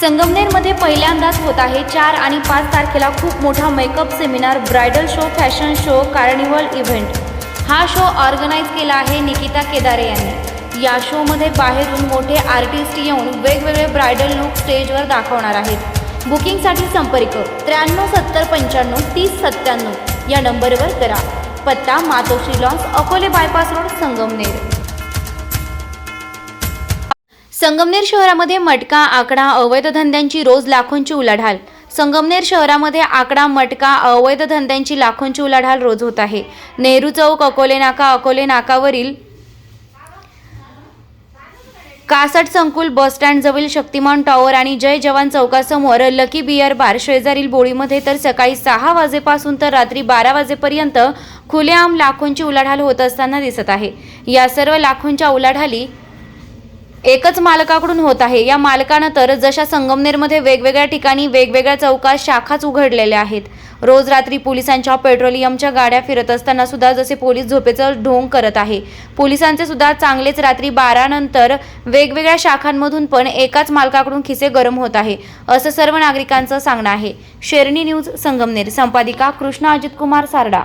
संगमनेरमध्ये पहिल्यांदाच होत आहे चार आणि पाच तारखेला खूप मोठा makeup seminar bridal show fashion show carnival event हा शो ऑर्गनाईज केला आहे निकिता केदारे यांनी. या शोमध्ये बाहेरून मोठे आर्टिस्ट येऊन वेगवेगळे ब्रायडल लुक स्टेजवर दाखवणार आहेत. बुकिंगसाठी संपर्क त्र्याण्णव सत्तर पंच्याण्णव तीस सत्त्याण्णव या नंबरवर करा. पत्ता Matoshree lawns Akole bypass road Sangamner. Sangamner शहरामध्ये मटका आकडा अवैध धंद्यांची रोज लाखोंची उलाढाल. संगमनेर शहरामध्ये आकडा मटका अवैध धंद्यांची लाखोंची उलाढाल रोज होत आहे. नेहरू चौक अकोले नाका अकोले नाकावरील कासट संकुल बसस्टँडजवळील शक्तिमान टॉवर आणि जय जवान चौकासमोर लकी बियर बार शेजारील बोळीमध्ये तर सकाळी सहा वाजेपासून तर रात्री बारा वाजेपर्यंत खुलेआम लाखोंची उलाढाल होत असताना दिसत आहे. या सर्व लाखोंच्या उलाढाली एकच मालकाकडून होत आहे. या मालकानं तर जशा संगमनेरमध्ये वेगवेगळ्या ठिकाणी वेगवेगळ्या चौकात शाखाच उघडलेल्या आहेत. रोज रात्री पोलिसांच्या पेट्रोलियमच्या गाड्या फिरत असताना सुद्धा जसे पोलीस झोपेचं ढोंग करत आहे पोलिसांचे सुद्धा चांगलेच रात्री बारा नंतर वेगवेगळ्या शाखांमधून पण एकाच मालकाकडून खिसे गरम होत आहे असं सर्व नागरिकांचं सांगणं आहे. शेरणी न्यूज संगमनेर संपादिका कृष्णा अजित कुमार सारडा.